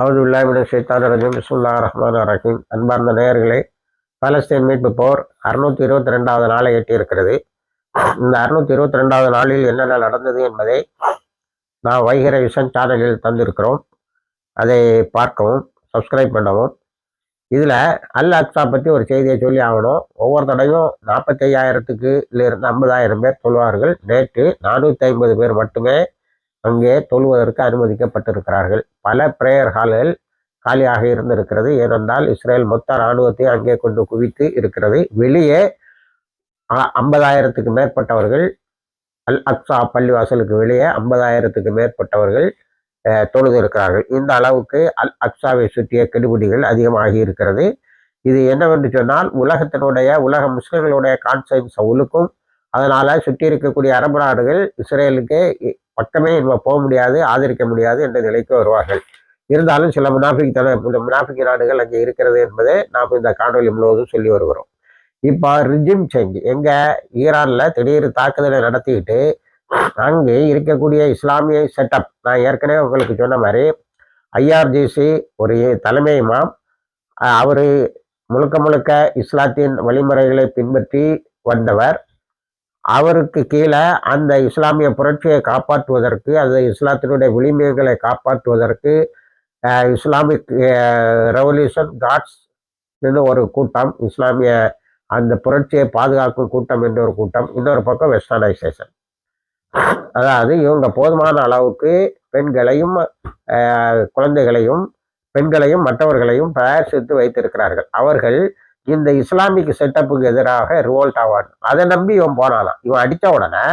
அவது இல்லாமிட சைத்தான் ரஜீம். பிஸ்முல்லா ரஹ்மான் ரஹீம். அன்பார்ந்த நேயர்களே பாலஸ்தீன் மீட்பு போர் அறுநூத்தி இருபத்தி ரெண்டாவது நாளை எட்டியிருக்கிறது. இந்த அறுநூத்தி இருபத்தி ரெண்டாவது நாளில் என்னென்ன நடந்தது என்பதை நான் வைகர விஷன் சேனலில் தந்திருக்கிறோம். அதை பார்க்கவும் சப்ஸ்கிரைப் பண்ணவும். இதில் அல் அக்ஸா பற்றி ஒரு செய்தியை சொல்லி ஆகணும். ஒவ்வொரு தடவையும் நாற்பத்தையாயிரத்துக்கு இருந்து ஐம்பதாயிரம் பேர் சொல்வார்கள். நேற்று நானூற்றி ஐம்பது பேர் மட்டுமே அங்கே தொழுவதற்கு அனுமதிக்கப்பட்டிருக்கிறார்கள். பல பிரேயர் ஹால்கள் காலியாக இருந்திருக்கிறது. ஏனென்றால் இஸ்ரேல் மொத்த இராணுவத்தை அங்கே கொண்டு குவித்து இருக்கிறது. வெளியே ஐம்பதாயிரத்துக்கு மேற்பட்டவர்கள் அல் அக்ஸா பள்ளிவாசலுக்கு வெளியே ஐம்பதாயிரத்துக்கு மேற்பட்டவர்கள் தொழுது இருக்கிறார்கள் இந்த அளவுக்கு அல் அக்ஸாவை சுற்றிய கெடுபிடிகள் அதிகமாகி இருக்கிறது. இது என்னவென்று சொன்னால் உலகத்தினுடைய உலக முஸ்லிம்களுடைய கான்சைன்ஸ் உழுக்கும் அதனால் சுற்றி இருக்கக்கூடிய அரபு நாடுகள் இஸ்ரேலுக்கு பக்கமே நம்ம போக முடியாது ஆதரிக்க முடியாது என்ற நிலைக்கு வருவார்கள். இருந்தாலும் சில முனாஃபிக் தன முனாஃபிக் நாடுகள் அங்கே இருக்கிறது என்பதை நாம் இந்த காணொலி முழுவதும் சொல்லி வருகிறோம். இப்போ ரிஜிம் சேஞ்ச் எங்கே ஈரானில் திடீர் தாக்குதலை நடத்திக்கிட்டு அங்கே இருக்கக்கூடிய இஸ்லாமிய செட்டப் நான் ஏற்கனவே உங்களுக்கு சொன்ன மாதிரி ஐஆர்ஜிசி ஒரு தலைமை இமாம் அவர் முழுக்க முழுக்க இஸ்லாத்தின் வழிமுறைகளை பின்பற்றி வந்தவர். அவருக்கு கீழே அந்த இஸ்லாமிய புரட்சியை காப்பாற்றுவதற்கு அந்த இஸ்லாத்தினுடைய விளிமைகளை காப்பாற்றுவதற்கு இஸ்லாமிக் ரெவல்யூஷன் காட்ஸ் என்று ஒரு கூட்டம் இஸ்லாமிய அந்த புரட்சியை பாதுகாக்கும் கூட்டம் என்ற ஒரு கூட்டம் இன்னொரு பக்கம் வெஸ்டர்னைசேஷன் அதாவது இவங்க போதுமான அளவுக்கு பெண்களையும் குழந்தைகளையும் பெண்களையும் மற்றவர்களையும் தயாரித்து வைத்திருக்கிறார்கள். அவர்கள் இந்த இஸ்லாமிக் செட்டப்புக்கு எதிராக ரிவோல்ட் ஆவான். அதை நம்பி இவன் போனானான் இவன் அடித்த உடனே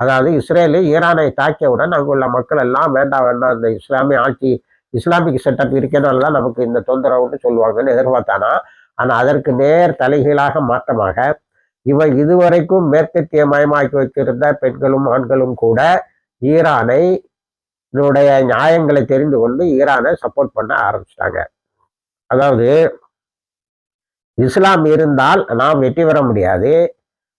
அதாவது இஸ்ரேலு ஈரானை தாக்கியவுடன் அங்குள்ள மக்கள் எல்லாம் வேண்டாம் வேண்டாம் இந்த இஸ்லாமிய ஆட்சி இஸ்லாமிக் செட்டப் இருக்கிறனால தான் நமக்கு இந்த தொந்தரவுன்னு சொல்லுவாங்கன்னு எதிர்பார்த்தானா? ஆனால் அதற்கு நேர் தலைகீழாக மாற்றமாக இவன் இதுவரைக்கும் மேற்கத்திய மயமாக்கி வைத்திருந்த பெண்களும் ஆண்களும் கூட ஈரானை இதனுடைய நியாயங்களை தெரிந்து கொண்டு ஈரானை சப்போர்ட் பண்ண ஆரம்பிச்சிட்டாங்க. அதாவது இஸ்லாம் இருந்தால் நாம் வெற்றி பெற முடியாது.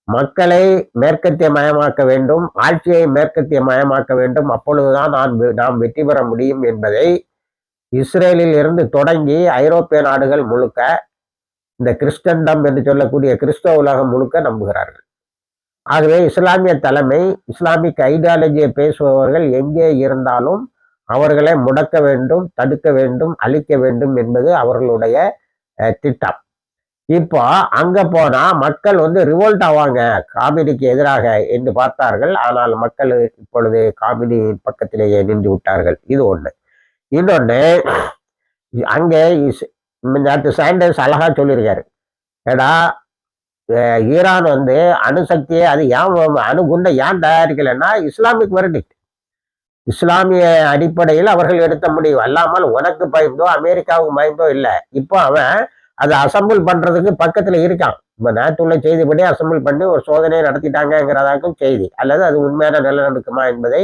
மக்களை மேற்கத்திய மயமாக்க வேண்டும் ஆட்சியை மேற்கத்திய மயமாக்க வேண்டும். அப்பொழுதுதான் நான் நாம் வெற்றி பெற முடியும் என்பதை இஸ்ரேலில் இருந்து தொடங்கி ஐரோப்பிய நாடுகள் முழுக்க இந்த கிறிஸ்டண்டம் என்று சொல்லக்கூடிய கிறிஸ்தவ உலகம் முழுக்க நம்புகிறார்கள். ஆகவே இஸ்லாமிய தலைமை இஸ்லாமிக் ஐடியாலஜியை பேசுபவர்கள் எங்கே இருந்தாலும் அவர்களை முடக்க வேண்டும் தடுக்க வேண்டும் அழிக்க வேண்டும் என்பது அவர்களுடைய திட்டம். இப்போ அங்க போனா மக்கள் வந்து ரிவோல்ட் ஆவாங்க. காமெடிக்கு எதிராக என்று பார்த்தார்கள். ஆனால் மக்கள் இப்பொழுது காமெடி பக்கத்திலேயே நின்று விட்டார்கள். இது ஒண்ணு. இன்னொன்னு அங்கே நேற்று சாண்டர்ஸ் அழகா சொல்லியிருக்காரு. ஏடா ஈரான் வந்து அணுசக்தியை அது ஏன் அணுகுண்டை ஏன் தயாரிக்கலைன்னா இஸ்லாமிக் வெர்டிக்ட் இஸ்லாமிய அடிப்படையில் அவர்கள் எடுத்த முடிவு. அல்லாமல் உனக்கு பயந்தோ அமெரிக்காவுக்கு பயந்தோ இல்லை. இப்போ அவன் அதை அசம்பிள் பண்றதுக்கு பக்கத்துல இருக்கான். இப்போ நேற்றுள்ள செய்திப்படி அசம்பிள் பண்ணி ஒரு சோதனையை நடத்திட்டாங்கிறதாக்கும் செய்தி. அல்லது அது உண்மையான நிலநடுக்குமா என்பதை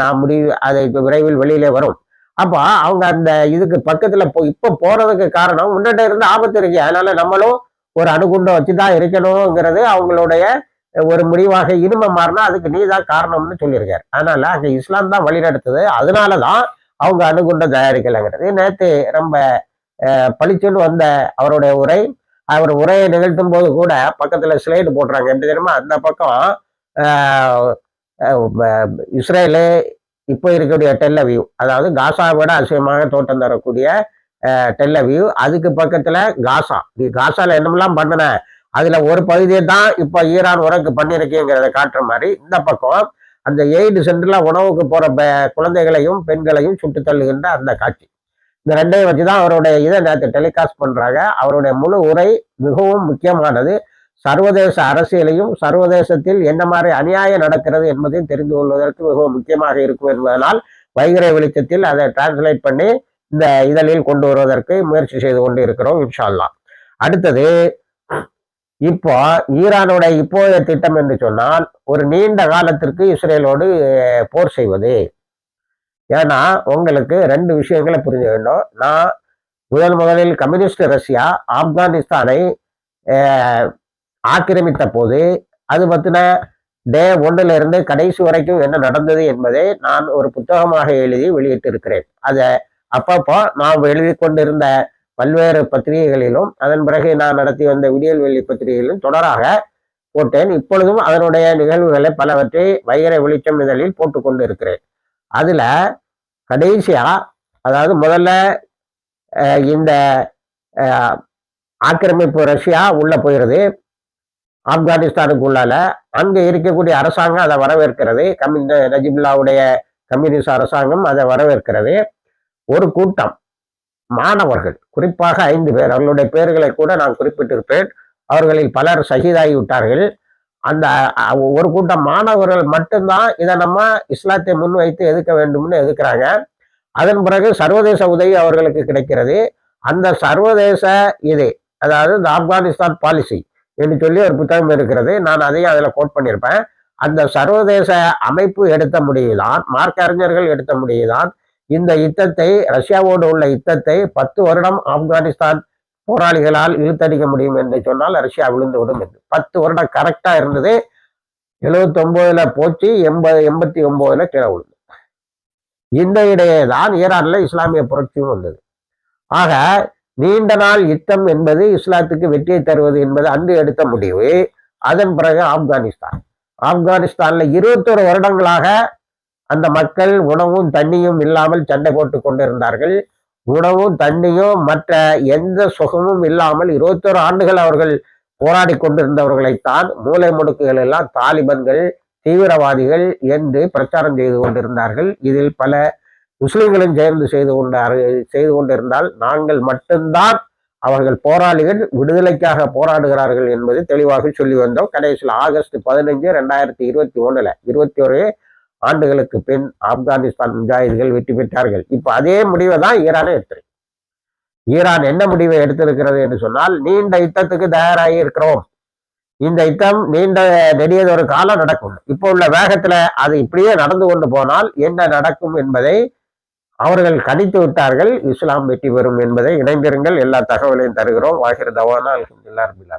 நான் முடிவு அதை விரைவில் வெளியிலே வரும். அப்போ அவங்க அந்த இதுக்கு பக்கத்துல இப்போ இப்போ போறதுக்கு காரணம் உன்னிட்ட இருந்து ஆபத்து இருக்கு. அதனால நம்மளும் ஒரு அணுகுண்டை வச்சுதான் இருக்கணுங்கிறது அவங்களுடைய ஒரு முடிவாக இனிமை மாறினா அதுக்கு நீ தான் காரணம்னு சொல்லியிருக்காரு. அதனால அங்கே இஸ்லாம் தான் வழிநடத்துது. அதனாலதான் அவங்க அணுகுண்டை தயாரிக்கலைங்கிறது. நேற்று ரொம்ப பளிச்சுன்னு வந்த அவருடைய உரை அவர் உரையை நிகழ்த்தும் போது கூட பக்கத்துல ஸ்லைடு போடுறாங்க. என்ன தெரியுமா? அந்த பக்கம் இஸ்ரேலு இப்போ இருக்கக்கூடிய டெல்லவியூ அதாவது காசாவோட அசியமாக தோட்டம் தரக்கூடிய டெல்லவியூ அதுக்கு பக்கத்துல காசா. நீ காசால என்னமெல்லாம் பண்ணின? அதுல ஒரு பகுதியை தான் இப்போ ஈரான் உனக்கு பண்ணியிருக்கேங்கிறத காட்டுற மாதிரி இந்த பக்கம் அந்த எய்டு சென்டர்ல உணவுக்கு போற குழந்தைகளையும் பெண்களையும் சுட்டு தள்ளுகின்ற அந்த காட்சி. இந்த ரெண்டையும் வச்சுதான் அவருடைய இதை நேற்று டெலிகாஸ்ட் பண்றாங்க. அவருடைய முழு உரை மிகவும் முக்கியமானது. சர்வதேச அரசியலையும் சர்வதேசத்தில் என்ன மாதிரி அநியாயம் நடக்கிறது என்பதையும் தெரிந்து கொள்வதற்கு மிகவும் முக்கியமாக இருக்கும் என்பதனால் வைகரை வெளிச்சத்தில் அதை டிரான்ஸ்லேட் பண்ணி இந்த இதழில் கொண்டு வருவதற்கு முயற்சி செய்து கொண்டு இருக்கிறோம் இன்ஷால்லா அடுத்தது இப்போ ஈரானுடைய இப்போதைய திட்டம் என்று சொன்னால் ஒரு நீண்ட காலத்திற்கு இஸ்ரேலோடு போர் செய்வது. ஏன்னா உங்களுக்கு ரெண்டு விஷயங்களை புரிஞ்ச வேண்டும் நான் முதல் முதலில் கம்யூனிஸ்ட் ரஷ்யா ஆப்கானிஸ்தானை ஆக்கிரமித்த போது அது பற்றின டே ஒன்றிலிருந்து கடைசி வரைக்கும் என்ன நடந்தது என்பதை நான் ஒரு புத்தகமாக எழுதி வெளியிட்டிருக்கிறேன். அதை அப்பப்போ நாம் எழுதி கொண்டிருந்த பல்வேறு பத்திரிகைகளிலும் அதன் பிறகு நான் நடத்தி வந்த விடியல் வெள்ளி பத்திரிகைகளிலும் தொடராக போட்டேன். இப்பொழுதும் அதனுடைய நிகழ்வுகளை பலவற்றை வைகரை வெளிச்சம் இதழில் போட்டுக்கொண்டு இருக்கிறேன் அதில் கடைசியாக அதாவது முதல்ல இந்த ஆக்கிரமிப்பு ரஷ்யா உள்ளே போயிடுது ஆப்கானிஸ்தானுக்கு உள்ளால அங்கே இருக்கக்கூடிய அரசாங்கம் அதை வரவேற்கிறது. கம்யூனி நஜிபுல்லாவுடைய கம்யூனிஸ்ட் அரசாங்கம் அதை வரவேற்கிறது. ஒரு கூட்டம் மாணவர்கள் குறிப்பாக ஐந்து பேர் அவர்களுடைய பெயர்களை கூட நான் குறிப்பிட்டிருப்பேன். அவர்களில் பலர் சகிதாகி விட்டார்கள் அந்த ஒரு கூட்டம் மாணவர்கள் மட்டும்தான் இதை நம்ம இஸ்லாத்தை முன்வைத்து எதிர்க்க வேண்டும்னு எதிர்க்கிறாங்க அதன் பிறகு சர்வதேச உதவி அவர்களுக்கு கிடைக்கிறது. அந்த சர்வதேச இது அதாவது இந்த ஆப்கானிஸ்தான் பாலிசி என்று சொல்லி ஒரு புத்தகம் இருக்கிறது. நான் அதையும் அதில் கோட் பண்ணியிருப்பேன். அந்த சர்வதேச அமைப்பு எடுத்த முடிவுதான் மார்க்கறிஞர்கள் எடுத்த முடிவுதான் இந்த யுத்தத்தை ரஷ்யாவோடு உள்ள யுத்தத்தை பத்து வருடம் ஆப்கானிஸ்தான் போராளிகளால் இழுத்தடிக்க முடியும் என்று சொன்னால் ரஷ்யா விழுந்து விடும் என்று. பத்து வருடம் கரெக்டா இருந்தது. எழுபத்தி ஒன்பதுல போச்சு எண்பது எண்பத்தி ஒன்பதுல கீழே விழுந்து. இந்த இடையே தான் ஈரான்ல இஸ்லாமிய புரட்சியும் வந்தது. ஆக நீண்ட நாள் யுத்தம் என்பது இஸ்லாத்துக்கு வெற்றியை தருவது என்பது அன்று எடுத்த முடிவு. அதன் பிறகு ஆப்கானிஸ்தான். ஆப்கானிஸ்தான்ல இருபத்தோரு வருடங்களாக அந்த மக்கள் உணவும் தண்ணியும் இல்லாமல் சண்டை போட்டு கொண்டிருந்தார்கள். உணவும் தண்ணியும் மற்ற எந்த சுகமும் இல்லாமல் இருபத்தொரு ஆண்டுகள் அவர்கள் போராடி கொண்டிருந்தவர்களைத்தான் மூளை முடுக்குகள் எல்லாம் தாலிபன்கள் தீவிரவாதிகள் என்று பிரச்சாரம் செய்து கொண்டிருந்தார்கள். இதில் பல முஸ்லிம்களும் சேர்ந்து செய்து கொண்டார்கள் செய்து கொண்டிருந்தால் நாங்கள் மட்டும்தான் அவர்கள் போராளிகள் விடுதலைக்காக போராடுகிறார்கள் என்பது தெளிவாக சொல்லி வந்தோம். கடைசியில் ஆகஸ்ட் பதினஞ்சு ரெண்டாயிரத்தி இருபத்தி ஒன்றில் இருபத்தி ஒரு ஆண்டுகளுக்கு பின் ஆப்கானிஸ்தான் முஜாஹிதுகள் வெற்றி பெற்றார்கள். இப்ப அதே முடிவை தான் ஈரானே எடுத்திருக்கு. ஈரான் என்ன முடிவை எடுத்திருக்கிறது என்று சொன்னால் நீண்ட யுத்தத்துக்கு தயாராகி இருக்கிறோம். இந்த யுத்தம் நீண்ட நெடியதொரு காலம் நடக்கும். இப்போ உள்ள வேகத்துல அது இப்படியே நடந்து கொண்டு போனால் என்ன நடக்கும் என்பதை அவர்கள் கணித்து விட்டார்கள். இஸ்லாம் வெற்றி பெறும் என்பதை இணைந்திருங்கள். எல்லா தகவலையும் தருகிறோம். வாகிர் தவானா அல்ஹம்துலில்லாஹ் ரபில்